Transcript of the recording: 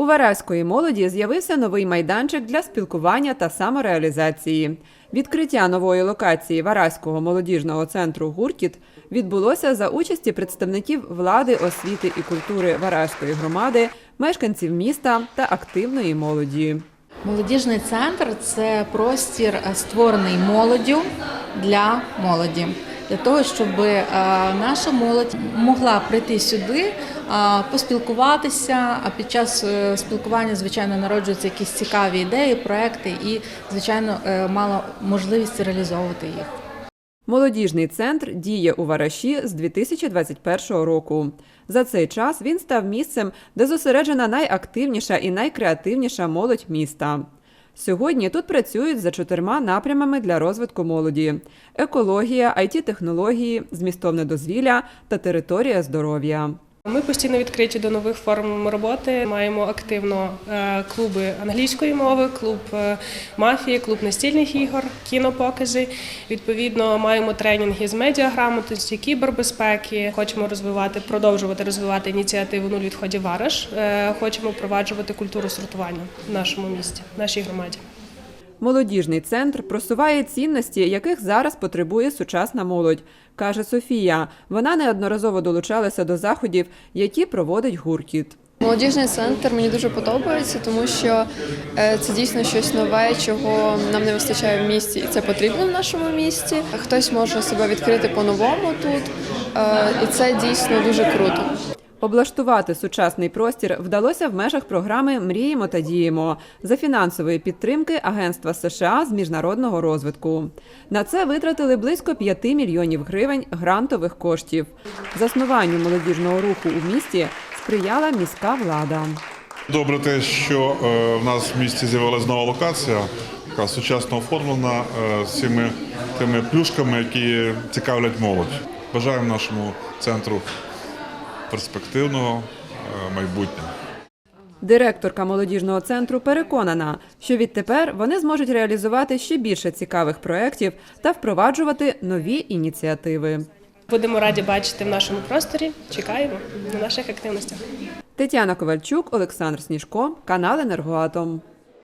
У Варавської молоді з'явився новий майданчик для спілкування та самореалізації. Відкриття нової локації Варавського молодіжного центру Гуркіт відбулося за участі представників влади, освіти і культури Варавської громади, мешканців міста та активної молоді. Молодіжний центр це простір е, створений молоддю для молоді. Для того, щоб е, наша молодь могла прийти сюди, е, поспілкуватися, а під час е, спілкування, звичайно, народжуються якісь цікаві ідеї, проекти і, звичайно, мала можливість реалізовувати їх. Молодіжний центр діє у Вараші з 2021 року. За цей час він став місцем, де зосереджена найактивніша і найкреативніша молодь міста. Сьогодні тут працюють за чотирма напрямами для розвитку молоді: екологія, it технології змістовне дозвілля та територія здоров'я. Ми постійно відкриті до нових форм роботи. Маємо активно е, клуби англійської мови, клуб е, мафії, клуб настільних ігор, кінопокази. Відповідно, маємо тренінги з медіаграмотності, кібербезпеки. Хочемо розвивати, продовжувати розвивати ініціативу нуль відходів вараж. Е, Хочемо впроваджувати культуру сортування в нашому місті, в нашій громаді. Молодіжний центр просуває цінності, яких зараз потребує сучасна молодь, каже Софія. Вона неодноразово долучалася до заходів, які проводить гуркіт. Молодіжний центр мені дуже подобається, тому що е, це дійсно щось нове, чого нам не вистачає в місті, і це потрібно в нашому місті. Хтось може себе відкрити по-новому тут, е, і це дійсно дуже круто. Облаштувати сучасний простір вдалося в межах програми Мріємо та діємо за фінансової підтримки Агентства США з міжнародного розвитку. На це витратили близько 5 мільйонів гривень грантових коштів. Заснуванню молодіжного руху у місті сприяла міська влада. Добре те, що е, в нас в місті з'явилася нова локація, яка сучасно оформлена е, з цими тими плюшками, які цікавлять молодь. Бажаємо нашому центру перспективного е, майбутнього. Директорка молодіжного центру переконана, що відтепер вони зможуть реалізувати ще більше цікавих проєктів та впроваджувати нові ініціативи. Будемо раді бачити в нашому просторі. Чекаємо на наших активностях. Тетяна Ковальчук, Олександр Сніжко, канал Енергоатом.